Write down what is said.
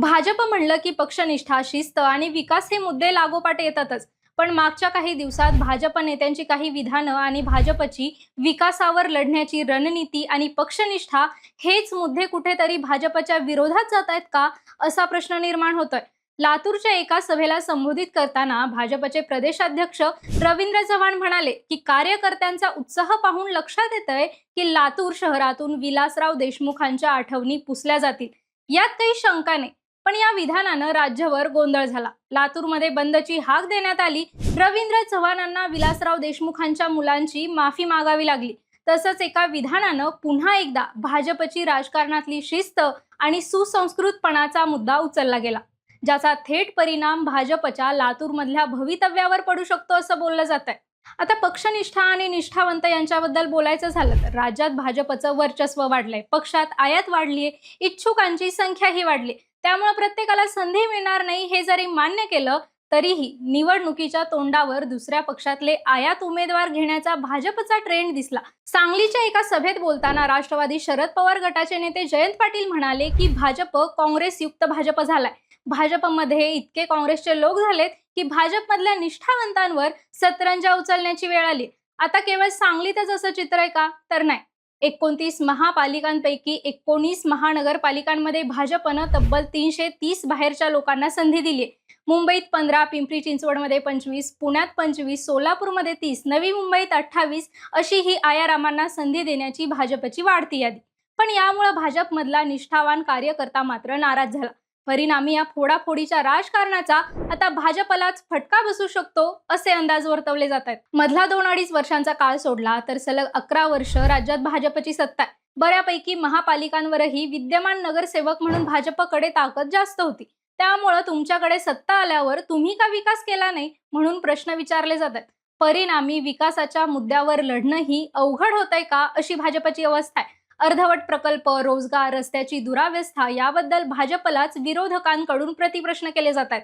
भाजप म्हणलं की पक्षनिष्ठा शिस्त आणि विकास हे मुद्दे लागोपाठ येतातच. पण मागच्या काही दिवसात भाजप नेत्यांची काही विधानं आणि भाजपची विकासावर लढण्याची रणनीती आणि पक्षनिष्ठा हेच मुद्दे कुठेतरी भाजपच्या विरोधात जात आहेत का असा प्रश्न निर्माण होतोय. लातूरच्या एका सभेला संबोधित करताना भाजपचे प्रदेशाध्यक्ष रवींद्र चव्हाण म्हणाले की कार्यकर्त्यांचा उत्साह पाहून लक्षात येत आहे की लातूर शहरातून विलासराव देशमुखांच्या आठवणी पुसल्या जातील. यात काही शंका नाही. पण या विधानानं राज्यभर गोंधळ झाला. लातूरमध्ये बंदची हाक देण्यात आली. रवींद्र चव्हाणांना विलासराव देशमुखांच्या मुलांची माफी मागावी लागली. तसंच एका विधानानं पुन्हा एकदा भाजपची राजकारणातली शिस्त आणि सुसंस्कृतपणाचा मुद्दा उचलला गेला. ज्याचा थेट परिणाम भाजपच्या लातूरमधल्या भवितव्यावर पडू शकतो असं बोललं जात आहे आता पक्षनिष्ठा आणि निष्ठावंत यांच्याबद्दल बोलायचं झालं तर राज्यात भाजपचं वर्चस्व वाढलंय. पक्षात आयात वाढलीय. इच्छुकांची संख्याही वाढली. त्यामुळे प्रत्येकाला संधी मिळणार नाही हे जरी मान्य केलं तरीही निवडणुकीच्या तोंडावर दुसऱ्या पक्षातले आयात उमेदवार घेण्याचा भाजपचा ट्रेंड दिसला. सांगलीच्या एका सभेत बोलताना राष्ट्रवादी शरद पवार गटाचे नेते जयंत पाटील म्हणाले की भाजप काँग्रेसयुक्त भाजप झालाय. भाजपमध्ये इतके काँग्रेसचे लोक झालेत की भाजपमधल्या निष्ठावंतांवर सतरंजा उचलण्याची वेळ आली. आता केवळ सांगलीतच असं चित्र आहे का? तर नाही. एकोणतीस महापालिकांपैकी एकोणीस महानगरपालिकांमध्ये भाजपनं तब्बल तीनशे तीस बाहेरच्या लोकांना संधी दिली मुंबईत पंधरा पिंपरी चिंचवडमध्ये पंचवीस पुण्यात पंचवीस सोलापूरमध्ये तीस नवी मुंबईत अठ्ठावीस अशी ही आयारामांना संधी देण्याची भाजपची वाढती यादी. पण यामुळे भाजपमधला निष्ठावान कार्यकर्ता मात्र नाराज झाला. परिणामी या फोडाफोडीच्या राजकारणाचा आता भाजपलाच फटका बसू शकतो असे अंदाज वर्तवले जात आहेत. मधला दोन अडीच वर्षांचा काळ सोडला तर सलग अकरा वर्ष राज्यात भाजपची सत्ता आहे. बऱ्यापैकी महापालिकांवरही विद्यमान नगरसेवक म्हणून भाजपकडे ताकद जास्त होती. त्यामुळं तुमच्याकडे सत्ता आल्यावर तुम्ही का विकास केला नाही म्हणून प्रश्न विचारले जात आहेत. परिणामी विकासाच्या मुद्द्यावर लढणंही अवघड होत आहे का अशी भाजपची अवस्था आहे. अर्धवट प्रकल्प रोजगार रस्त्याची दुरावस्था याबद्दल भाजपलाच विरोधकांकडून प्रतिप्रश्न केले जात आहेत.